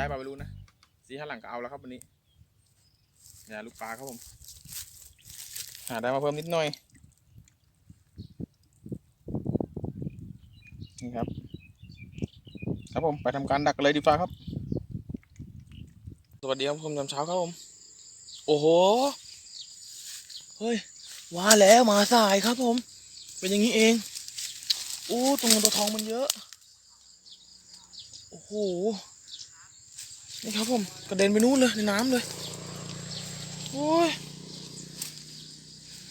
ได้ปลาไม่รู้นะสีห้าหลังก็เอาแล้วครับวันนี้เนี่ยลูกปลาครับผมหาได้มาเพิ่มนิดหน่อยนี่ครับ ครับผมไปทำการดักเลยดีฟ้าครับ สวัสดีครับผมยามเช้าครับผม โอ้โห เฮ้ยว่าแล้วมาสายครับผม เป็นอย่างนี้เองโอ้ตรงเงินตัวทองมันเยอะ โอ้โห นี่ครับผมกระเด็นไปนู้นเลยในน้ำเลยโอ้ย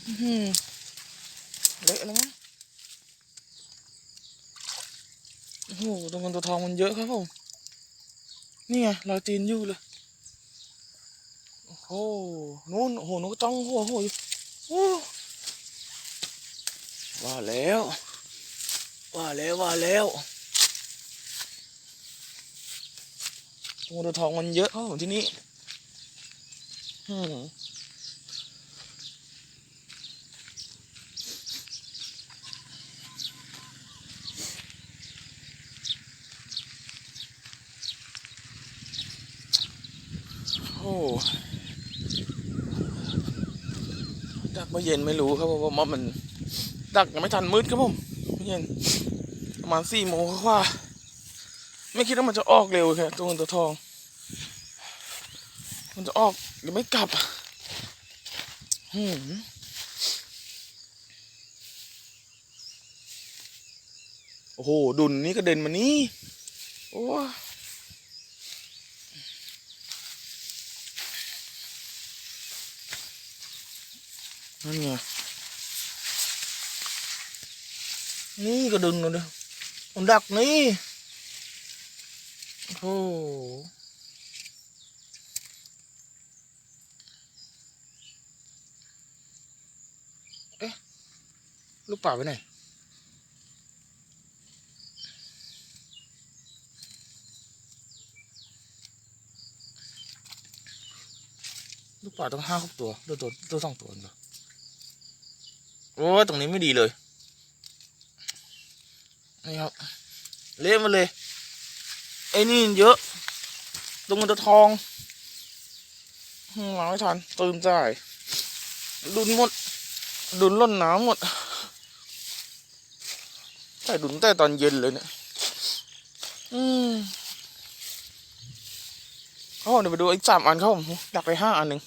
อื้อหือเละแล้วมั้งโอ้โหตรงเงินตัวทองมันเยอะครับผมนี่ไงรอยตีนอยู่เลยโอ้โหนู้นโอ้โหนกจ้องโอ้โหโอ้โหอยู่โอ้ว่าแล้ว ว่าแล้วว่าแล้วตร งเงินตัวทองมันเยอะครับผมที่นี่โอ้ดักเมื่อเย็นไม่รู้ครับเพราะว่ามันดักยังไม่ทันมืดครับผมเมื่อเย็นประมาณสี่โมงกว่า ไม่คิดว่ามันจะออกเร็วแค่ตัวเงินตัวทอง มันจะออกหรือไม่กลับหืมโอ้โห ดุนนี่กระเด็นมานี่ โอ้นั่นไงนี่ก็ดึงเลยมันดักนี่ โอ้โหเอ๊ะ ลูกป่าไปไหนลูกป่าต้องห้าหกตัวตัวตัวตัวสองตัวเหรอโอ้ตรงนี้ไม่ดีเลย นี่ครับ เละมาเลย ไอ้นี่เยอะตรงมันตัวทองมาไม่ทันตื่นใจดุนหมด ดุนล้นน้ำหมดแต่ดุนแต่ตอนเย็นเลยเนี่ย อืมเขาบอเดี๋ยวไปดูอีกสามอันเขาผมอยากไปห้าอันหนึ่ง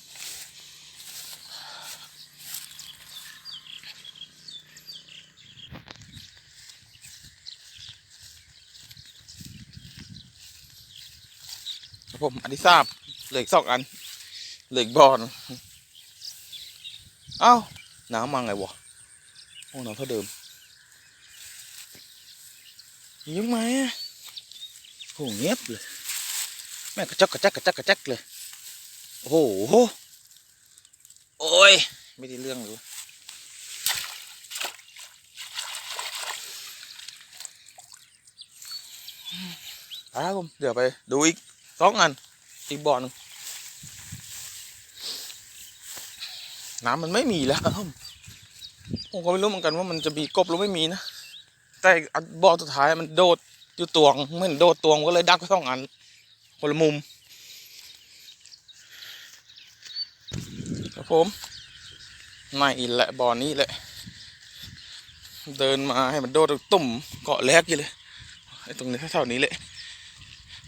ผมอันที่สามเหลืออีกสองอัน เหลืออีกบอลเอ้าน้ำมาไงวะโอ้น้ำเท่าเดิมยังไงอะโหเงียบเลยแม่กระจอกกระจักกระจักกระจักเลยโอ้โหโอ้ยไม่ได้เรื่องเลยไปครับผมเดี๋ยวไปดูอีก สองอันอีกบ่อนึงน้ำมันไม่มีแล้วผมก็ไม่รู้เหมือนกันว่ามันจะมีกบหรือไม่มีนะแต่อันบ่อสุดท้ายมันโดดอยู่ตวงไม่เห็นโดดตวงก็เลยดักไปสองอันคนละมุมครับผมไม่อีแหละบ่อนี้แหละ เดินมาให้มันโดดตุ่มเกาะแรกอยู่เลยไอ้ตรงนี้เท่าๆนี้แหล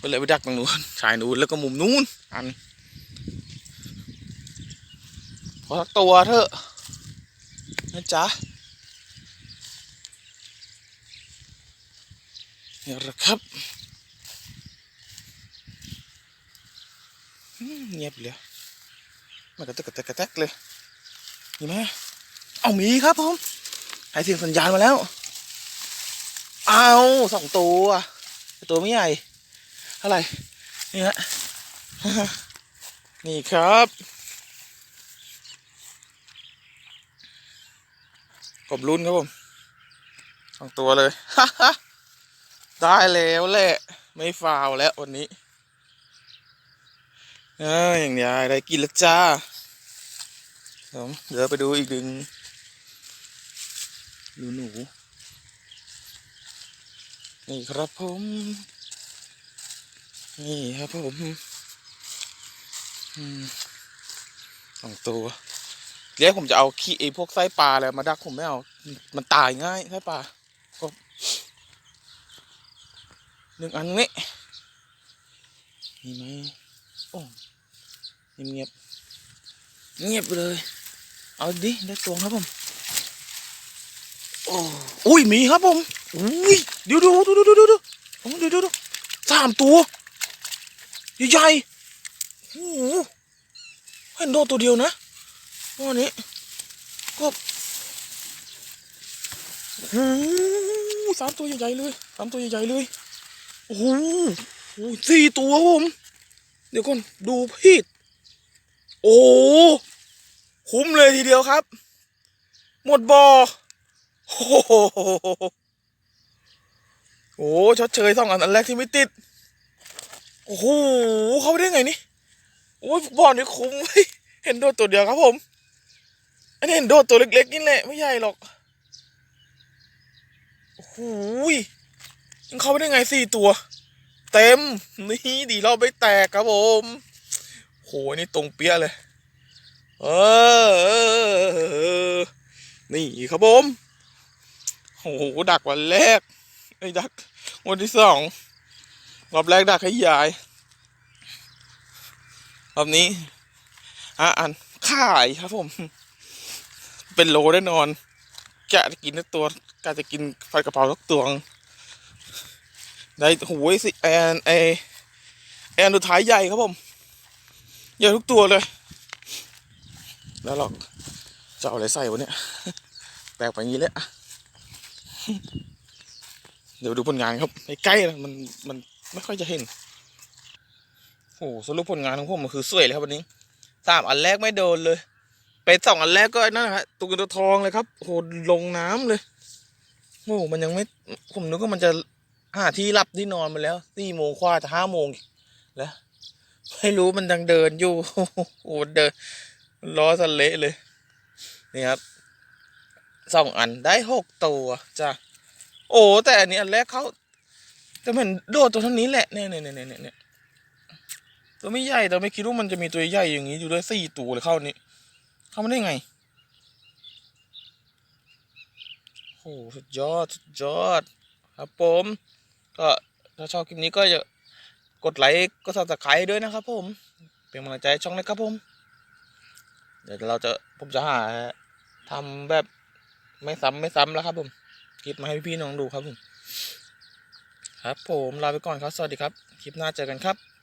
ะก็เลยไปดักตรงนู้นชายนู้นแล้วก็มุมนู้นอันพอสักตัวเถอะนะจ๊ะนี่แหละครับเงียบเลยมันกระตกกระตกกระแตกเลยมีไหมเอามีครับผมให้เสียงสัญญาณมาแล้ว เอาสองตัวตัวไม่ใหญ่ เท่าไร นี่ฮะ นี่ครับ กบรุ่นครับผมสองตัวเลยได้แล้วแหละ ไม่ฟาวแล้ววันนี้เอออย่างนี้ได้กินแล้วจ้าผมเดี๋ยวไปดูอีกดึงดูหนูนี่ครับผม นี่ครับผมสองตัวเดี๋ยวผมจะเอาขี้ไอ้พวกไส้ปลาอะไรมาดักผมไม่เอา มันตายง่ายไส้ปลาก็หนึ่งอันนี้มีไหมโอ้เงียบเงียบเงียบเลย เอาดิได้ตัวครับผมโอ้อุ้ยมีครับผมอุ้ยเดี๋ยวดูดูดูดูดูดูดูดูสามตัว ใหญ่โอ้โหเห็นโดตัวเดียวนะวันนี้ก็โอ้โหสามตัวใหญ่ๆเลยสามตัวใหญ่ๆเลยโอ้โหโอ้โหสี่ตัวครับผมเดี๋ยวก่อนดูพีดโอ้โหคุ้มเลยทีเดียวครับ หมดบอโอ้โหโอ้โหชดเชยสองอันอันแรกที่ไม่ติด โอ้โหเขาไปได้ไงนี่โอ้ยบอลนี่คุ้มเห็นโดดตัวเดียวครับผม อันนี้เห็นโดดตัวเล็กๆนี่แหละไม่ใหญ่หรอกโอ้โหยยังเข้าไปได้ไงสี่ตัว เต็มนี่ดีเราไม่แตกครับผมโหนี่ตรงเปี้ยเลย เออนี่ครับผมโอ้โหดักวันแรกไอ้ดักวันที่สอง รอบแรกไดักให้ยาย รอบนี้อะอันขายครับผม เป็นโลแน่นอนกะจะกินตัวกะจะกินผัดกะเพราทุกตัวง ได้โอ้ยสิแอนไอแอนตัวท้ายใหญ่ครับผม ใหญ่ทุกตัวเลย แล้วเราจะเอาอะไรใส่วะเนี่ยแปลกไปงี้เลยอะเดี๋ยวดูผลงานครับใกล้ๆนะมันมัน ไม่ค่อยจะเห็นโอ้โหสรุปผลงานของผมมันคือสวยเลยครับวันนี้สามอันแรกไม่โดนเลยเป็นสองอันแรกก็นั่นแหละฮะตุกตัวทองเลยครับโหลงน้ำเลยโอ้โหมันยังไม่ผมนึกว่ามันจะหาที่หลับที่นอนมาแล้วสี่โมงกว่าจะห้าโมงแล้วไม่รู้มันยังเดินอยู่โอ้โหเดินล้อสเละเลย นี่ครับสองอันได้หกตัวจ้ะโอ้แต่อันนี้อันแรกเขา แต่เหมือนโดดตัวเท่านี้แหละเนี่ยเนี่ยเนี่ยเนี่ยเนี่ยตัวไม่ใหญ่แต่ไม่คิดว่ามันจะมีตัวใหญ่อย่างนี้อยู่ด้วยสี่ตัวเลยเข้านี้เข้ามาได้ไงโอ้สุดยอดสุดยอด ครับผมก็ถ้าชอบคลิปนี้ก็อย่ากดไลค์กดซับสไครต์ด้วยนะครับ ผม เป็นกำลังใจให้ช่องนะครับผม เดี๋ยวเราจะผมจะหาทำแบบไม่ซ้ำไม่ซ้ำแล้วครับผมคลิปมาให้พี่ๆน้องดูครับผม ครับผมลาไปก่อนครับ สวัสดีครับ คลิปหน้าเจอกันครับ